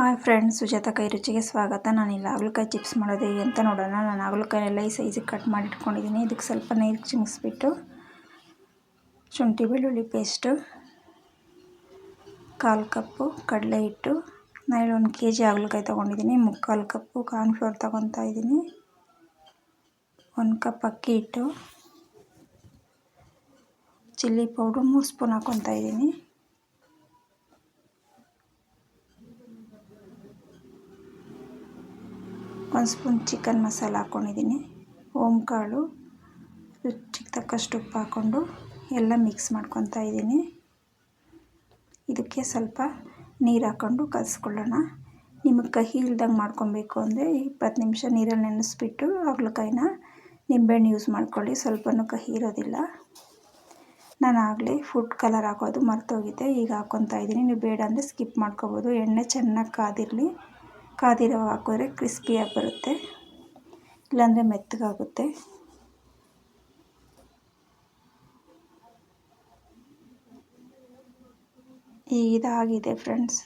Hi friends, Sujata ಕೈ ರುಚಿಗೆ ಸ್ವಾಗತ. ನಾನು ನಾನಿಲ್ಲ ಹಾಗಲಕಾಯಿ ಚಿಪ್ಸ್ ಮಾಡೋದು ಹೇಗೆ ಅಂತ ನೋಡೋಣ. ನಾನು ಹಾಗಲಕಾಯೆಲ್ಲ ಈ ಸೈಜಿಗೆ ಕಟ್ ಮಾಡಿ ಇಟ್ಕೊಂಡಿದ್ದೀನಿ ಇದಕ್ಕೆ ಸ್ವಲ್ಪ ನೀರು ಚಿಮಿಸ್ಬಿಟ್ಟು ಶುಂಠಿ, ಬೆಳ್ಳುಳ್ಳಿ ಪೇಸ್ಟು, ಕಾಲು ಕಪ್ಪು ಕಡಲೆ ಹಿಟ್ಟು. ನಾನು ಒಂದು ಕೆ ಜಿ ಹಾಗಲಕಾಯಿ ತೊಗೊಂಡಿದ್ದೀನಿ. ಮುಕ್ಕಾಲು ಕಪ್ಪು ಕಾರ್ನ್ಫ್ಲೋರ್ ತೊಗೊತಾ ಇದ್ದೀನಿ. ಒಂದು ಕಪ್ ಅಕ್ಕಿ ಹಿಟ್ಟು, ಚಿಲ್ಲಿ ಪೌಡ್ರು, ಮೂರು ಸ್ಪೂನ್ ಹಾಕ್ಕೊತಾ ಇದ್ದೀನಿ. ಒಂದು ಸ್ಪೂನ್ ಚಿಕನ್ ಮಸಾಲ ಹಾಕ್ಕೊಂಡಿದ್ದೀನಿ. ಓಮ್ ಕಾಳು ರುಚಿಗೆ ತಕ್ಕಷ್ಟು ಉಪ್ಪು ಹಾಕ್ಕೊಂಡು ಎಲ್ಲ ಮಿಕ್ಸ್ ಮಾಡ್ಕೊತಾ ಇದ್ದೀನಿ. ಇದಕ್ಕೆ ಸ್ವಲ್ಪ ನೀರು ಹಾಕ್ಕೊಂಡು ಕಲಿಸ್ಕೊಳ್ಳೋಣ. ನಿಮಗೆ ಕಹಿ ಇಲ್ದಂಗೆ ಮಾಡ್ಕೊಬೇಕು ಅಂದರೆ ಇಪ್ಪತ್ತು ನಿಮಿಷ ನೀರಲ್ಲಿ ನೆನೆಸ್ಬಿಟ್ಟು ಹಾಗಲಕಾಯಿನ ನಿಂಬೆಹಣ್ಣು ಯೂಸ್ ಮಾಡ್ಕೊಳ್ಳಿ. ಸ್ವಲ್ಪನೂ ಕಹಿ ಇರೋದಿಲ್ಲ. ನಾನು ಆಗಲೇ ಫುಡ್ ಕಲರ್ ಹಾಕೋದು ಮರ್ತೋಗಿದ್ದೆ ಈಗ ಹಾಕ್ಕೊತಾ ಇದ್ದೀನಿ. ನೀವು ಬೇಡ ಅಂದರೆ ಸ್ಕಿಪ್ ಮಾಡ್ಕೋಬೋದು. ಎಣ್ಣೆ ಚೆನ್ನಾಗಿ ಕಾದಿರಲಿ. ಕಾದಿರೋ ಹಾಕಿದ್ರೆ ಕ್ರಿಸ್ಪಿಯಾಗಿ ಬರುತ್ತೆ, ಇಲ್ಲಾಂದರೆ ಮೆತ್ತಗಾಗುತ್ತೆ. ಈಗ ಇದಾಗಿದೆ ಫ್ರೆಂಡ್ಸ್.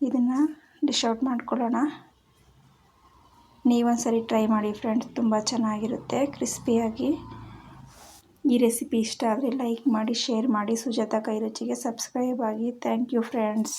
ಇದನ್ನು ಡಿಶ್ ಮಾಡ್ಕೊಳ್ಳೋಣ. ನೀವೊಂದ್ಸರಿ ಟ್ರೈ ಮಾಡಿ ಫ್ರೆಂಡ್ಸ್, ತುಂಬ ಚೆನ್ನಾಗಿರುತ್ತೆ, ಕ್ರಿಸ್ಪಿಯಾಗಿ. ಈ ರೆಸಿಪಿ ಇಷ್ಟ ಆದರೆ ಲೈಕ್ ಮಾಡಿ, ಶೇರ್ ಮಾಡಿ. ಸುಜಾತ ಕೈ ರುಚಿಗೆ ಸಬ್ಸ್ಕ್ರೈಬ್ ಆಗಿ. Thank you friends.